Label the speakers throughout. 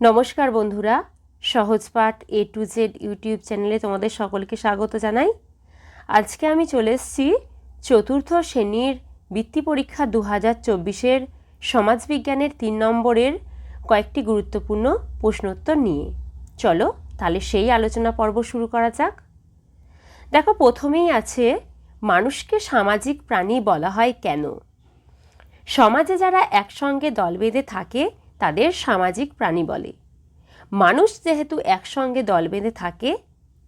Speaker 1: নমস্কার বন্ধুরা Sahajpath A to Z YouTube চ্যানেলে তোমাদের সকলকে স্বাগত জানাই। আজকে আমি চলে এসেছি চতুর্থ শ্রেণির বৃত্তি পরীক্ষা দু হাজার চব্বিশের সমাজবিজ্ঞানের তিন নম্বরের কয়েকটি গুরুত্বপূর্ণ প্রশ্নোত্তর নিয়ে। চলো তাহলে সেই আলোচনা পর্ব শুরু করা যাক। দেখো, প্রথমেই আছে, মানুষকে সামাজিক প্রাণী বলা হয় কেন? সমাজে যারা একসঙ্গে দল বেঁধে থাকে তাদের সামাজিক প্রাণী বলে। মানুষ যেহেতু একসঙ্গে দল বেঁধে থাকে,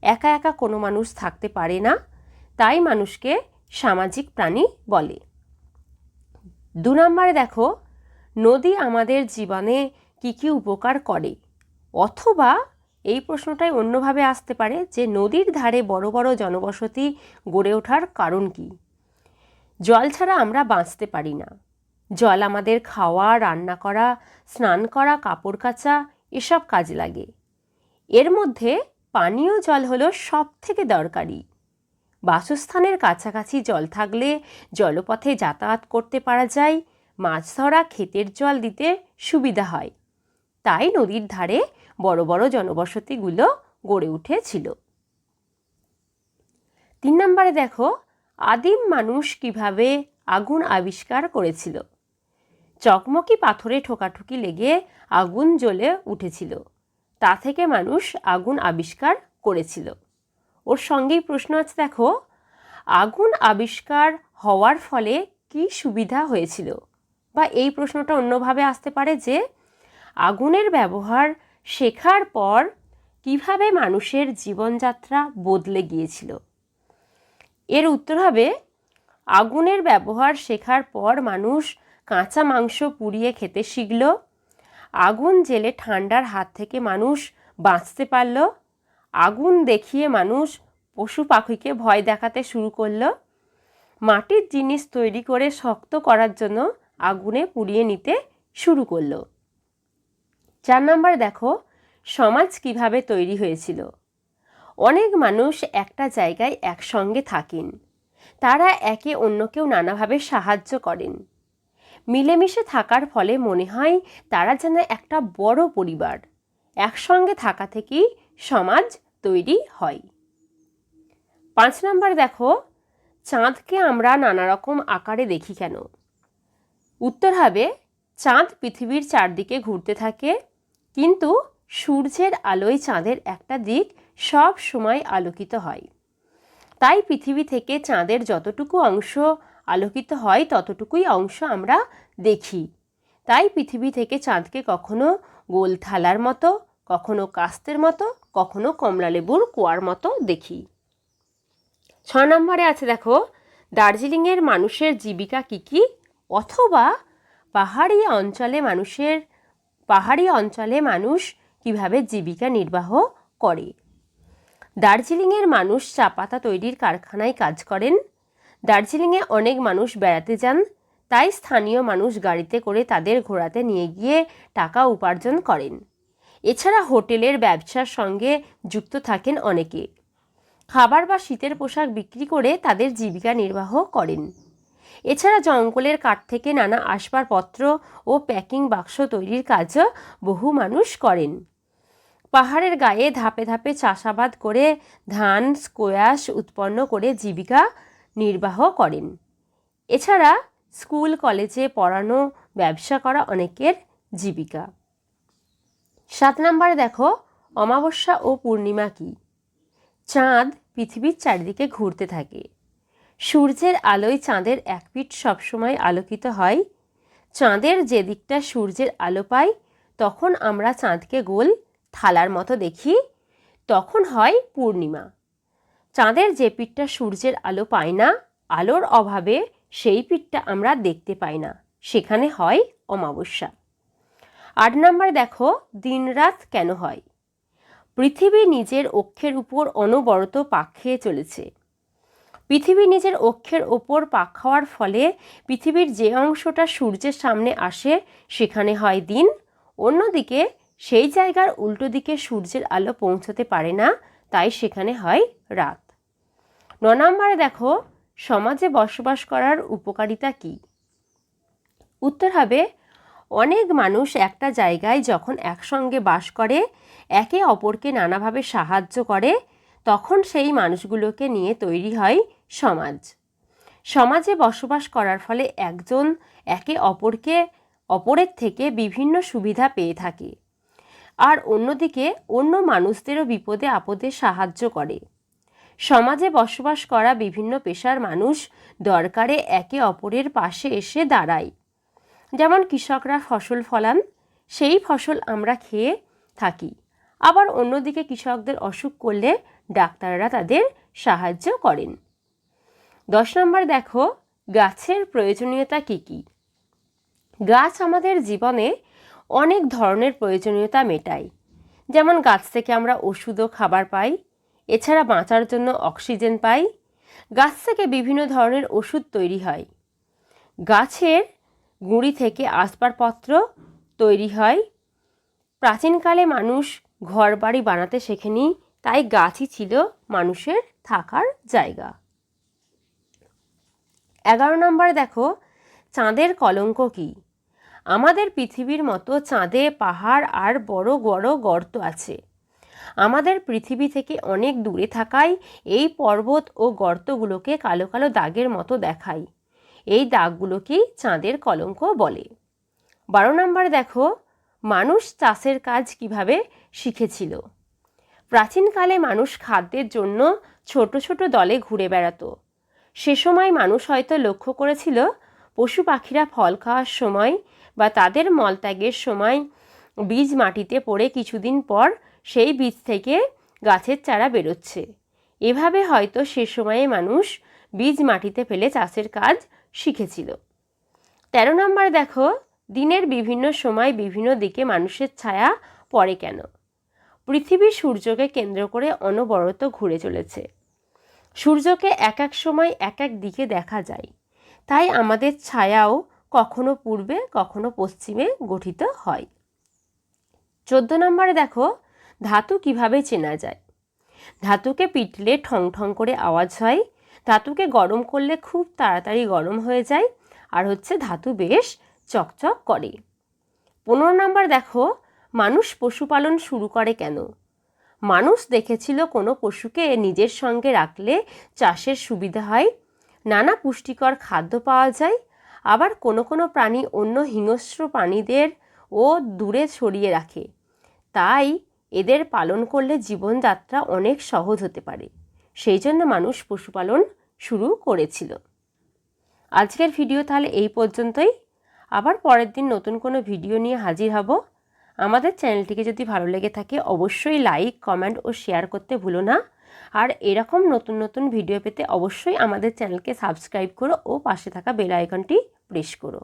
Speaker 1: একা একা কোনো মানুষ থাকতে পারে না, তাই মানুষকে সামাজিক প্রাণী বলে। দু নম্বরে দেখো, নদী আমাদের জীবনে কী কী উপকার করে? অথবা এই প্রশ্নটাই অন্যভাবে আসতে পারে যে নদীর ধারে বড় বড় জনবসতি গড়ে ওঠার কারণ কি? জল ছাড়া আমরা বাঁচতে পারি না। জল আমাদের খাওয়া, রান্না করা, স্নান করা, কাপড় কাচা, এসব কাজে লাগে। এর মধ্যে পানীয় জল হলো সব থেকে দরকারি। বাসস্থানের কাছাকাছি জল থাকলে জলপথে যাতায়াত করতে পারা যায়, মাছ ধরা, ক্ষেতের জল দিতে সুবিধা হয়। তাই নদীর ধারে বড় বড় জনবসতিগুলো গড়ে উঠেছিল। তিন নম্বরে দেখো, আদিম মানুষ কীভাবে আগুন আবিষ্কার করেছিল। চকমকি পাথরে ঠোকাঠুকি লেগে আগুন জ্বলে উঠেছিল। তা থেকে মানুষ আগুন আবিষ্কার করেছিল। ওর সঙ্গেই প্রশ্ন আছে, দেখো, আগুন আবিষ্কার হওয়ার ফলে কি সুবিধা হয়েছিল? বা এই প্রশ্নটা অন্যভাবে আসতে পারে যে, আগুনের ব্যবহার শেখার পর কীভাবে মানুষের জীবনযাত্রা বদলে গিয়েছিল? এর উত্তর হবে, আগুনের ব্যবহার শেখার পর মানুষ কাঁচা মাংস পুড়িয়ে খেতে শিখল। আগুন জেলে ঠান্ডার হাত থেকে মানুষ বাঁচতে পারল। আগুন দেখিয়ে মানুষ পশু পাখিকে ভয় দেখাতে শুরু করল। মাটির জিনিস তৈরি করে শক্ত করার জন্য আগুনে পুড়িয়ে নিতে শুরু করল। চার নম্বর দেখো, সমাজ কীভাবে তৈরি হয়েছিল। অনেক মানুষ একটা জায়গায় একসঙ্গে থাকেন। তারা একে অন্যকেও নানাভাবে সাহায্য করেন। মিলেমিশে থাকার ফলে মনে হয় তারা যেন একটা বড় পরিবার। একসঙ্গে থাকা থেকেই সমাজ তৈরি হয়। পাঁচ নাম্বার দেখো, চাঁদকে আমরা নানা রকম আকারে দেখি কেন? উত্তর হবে, চাঁদ পৃথিবীর চারদিকে ঘুরতে থাকে, কিন্তু সূর্যের আলোয় চাঁদের একটা দিক সব সময় আলোকিত হয়। তাই পৃথিবী থেকে চাঁদের যতটুকু অংশ আলোকিত হয়, ততটুকুই অংশ আমরা দেখি। তাই পৃথিবী থেকে চাঁদকে কখনো গোল থালার মতো, কখনো কাস্তের মতো, কখনো কমলালেবুর কুয়ার মতো দেখি। ছ নম্বরে আছে দেখো, দার্জিলিংয়ের মানুষের জীবিকা কী কী? অথবা পাহাড়ি অঞ্চলে মানুষের, পাহাড়ি অঞ্চলে মানুষ কীভাবে জীবিকা নির্বাহ করে? দার্জিলিংয়ের মানুষ চা পাতা তৈরির কারখানায় কাজ করেন দার্জিলিংয়ে অনেক মানুষ বেড়াতে যান, তাই স্থানীয় মানুষ গাড়িতে করে তাদের ঘোরাতে নিয়ে গিয়ে টাকা উপার্জন করেন। এছাড়া হোটেলের ব্যবসার সঙ্গে যুক্ত থাকেন অনেকে। খাবার বা শীতের পোশাক বিক্রি করে তাদের জীবিকা নির্বাহ করেন। এছাড়া জঙ্গলের কাঠ থেকে নানা আসবাবপত্র ও প্যাকিং বাক্স তৈরির কাজও বহু মানুষ করেন। পাহাড়ের গায়ে ধাপে ধাপে চাষাবাদ করে ধান, স্কোয়াশ উৎপন্ন করে জীবিকা নির্বাহ করেন। এছাড়া স্কুল, কলেজে পড়ানো, ব্যবসা করা অনেকের জীবিকা। সাত নম্বরে দেখো, অমাবস্যা ও পূর্ণিমা কি? চাঁদ পৃথিবীর চারিদিকে ঘুরতে থাকে। সূর্যের আলোয় চাঁদের এক পিঠ সবসময় আলোকিত হয়। চাঁদের যে দিকটা সূর্যের আলো পায়, তখন আমরা চাঁদকে গোল থালার মতো দেখি। তখন হয় পূর্ণিমা। চাঁদের যে পিঠটা সূর্যের আলো পায় না, আলোর অভাবে সেই পিঠটা আমরা দেখতে পাই না। সেখানে হয় অমাবস্যা। আট নম্বর দেখো, দিনরাত কেন হয়? পৃথিবী নিজের অক্ষের উপর অনবরত পাক খেয়ে চলেছে। পৃথিবী নিজের অক্ষের ওপর পাক খাওয়ার ফলে পৃথিবীর যে অংশটা সূর্যের সামনে আসে, সেখানে হয় দিন। অন্যদিকে সেই জায়গার উল্টো দিকে সূর্যের আলো পৌঁছতে পারে না, তাই সেখানে হয় রাত। ন নম্বরে দেখো, সমাজে বসবাস করার উপকারিতা কী? উত্তর হবে, অনেক মানুষ একটা জায়গায় যখন একসঙ্গে বাস করে, একে অপরকে নানাভাবে সাহায্য করে, তখন সেই মানুষগুলোকে নিয়ে তৈরি হয় সমাজ। সমাজে বসবাস করার ফলে একজন একে অপরকে, অপরের থেকে বিভিন্ন সুবিধা পেয়ে থাকে। আর অন্যদিকে, অন্য মানুষদেরও বিপদে আপদে সাহায্য করে। সমাজে বসবাস করা বিভিন্ন পেশার মানুষ দরকারে একে অপরের পাশে এসে দাঁড়ায়। যেমন কৃষকরা ফসল ফলান, সেই ফসল আমরা খেয়ে থাকি। আবার অন্যদিকে কৃষকদের অসুখ করলে ডাক্তাররা তাদের সাহায্য করেন। দশ নম্বর দেখো, গাছের প্রয়োজনীয়তা কী কী? গাছ আমাদের জীবনে অনেক ধরনের প্রয়োজনীয়তা মেটায়। যেমন গাছ থেকে আমরা ওষুধ ও খাবার পাই এছাড়া বাঁচার জন্য অক্সিজেন পাই। গাছ থেকে বিভিন্ন ধরনের ওষুধ তৈরি হয়। গাছের গুঁড়ি থেকে আসবাবপত্র তৈরি হয়। প্রাচীনকালে মানুষ ঘর বাড়ি বানাতে শেখেনি, তাই গাছই ছিল মানুষের থাকার জায়গা। এগারো নম্বর দেখো, চাঁদের কলঙ্ক কী? আমাদের পৃথিবীর মতো চাঁদে পাহাড় আর বড় বড় গর্ত আছে। আমাদের পৃথিবী থেকে অনেক দূরে থাকায় এই পর্বত ও গর্তগুলোকে কালো কালো দাগের মতো দেখায়। এই দাগগুলোকেই চাঁদের কলঙ্ক বলে। বারো নম্বর দেখো, মানুষ চাষের কাজ কীভাবে শিখেছিল। প্রাচীনকালে মানুষ খাদ্যের জন্য ছোট ছোট দলে ঘুরে বেড়াতো। সে সময় মানুষ হয়তো লক্ষ্য করেছিল, পশু পাখিরা ফল খাওয়ার সময় বা তাদের মলত্যাগের সময় বীজ মাটিতে পড়ে কিছুদিন পর সেই বীজ থেকে গাছের চারা বেরোচ্ছে। এভাবে হয়তো সে সময়ে মানুষ বীজ মাটিতে ফেলে চাষের কাজ শিখেছিল। তেরো নম্বর দেখো, দিনের বিভিন্ন সময় বিভিন্ন দিকে মানুষের ছায়া পড়ে কেন? পৃথিবী সূর্যকে কেন্দ্র করে অনবরত ঘুরে চলেছে। সূর্যকে এক এক সময় এক এক দিকে দেখা যায়। তাই আমাদের ছায়াও কখনো পূর্বে, কখনো পশ্চিমে গঠিত হয়। চোদ্দ নম্বরে দেখো ধাতু কীভাবে চেনা যায়? ধাতুকে পিটলে ঠং ঠং করে আওয়াজ হয়, ধাতুকে গরম করলে খুব তাড়াতাড়ি গরম হয়ে যায়, আর হচ্ছে ধাতু বেশ চকচক করে। পনেরো নম্বর দেখো, মানুষ পশুপালন শুরু করে কেন? মানুষ দেখেছিল কোনো পশুকে নিজের সঙ্গে রাখলে চাষের সুবিধা হয়, নানা পুষ্টিকর খাদ্য পাওয়া যায়, আবার কোনো কোনো প্রাণী অন্য হিংস্র প্রাণীদের ও দূরে ছড়িয়ে রাখে। তাই এদের পালন করলে জীবনযাত্রা অনেক সহজ হতে পারে। সেই জন্য মানুষ পশুপালন শুরু করেছিল। আজকের ভিডিও তাহলে এই পর্যন্তই। আবার পরের দিন নতুন কোনো ভিডিও নিয়ে হাজির হব। আমাদের চ্যানেলটিকে যদি ভালো লেগে থাকে, অবশ্যই লাইক, কমেন্ট ও শেয়ার করতে ভুলো না। আর এরকম নতুন নতুন ভিডিও পেতে অবশ্যই আমাদের চ্যানেলকে সাবস্ক্রাইব করো ও পাশে থাকা বেল আইকনটি প্রেস করো।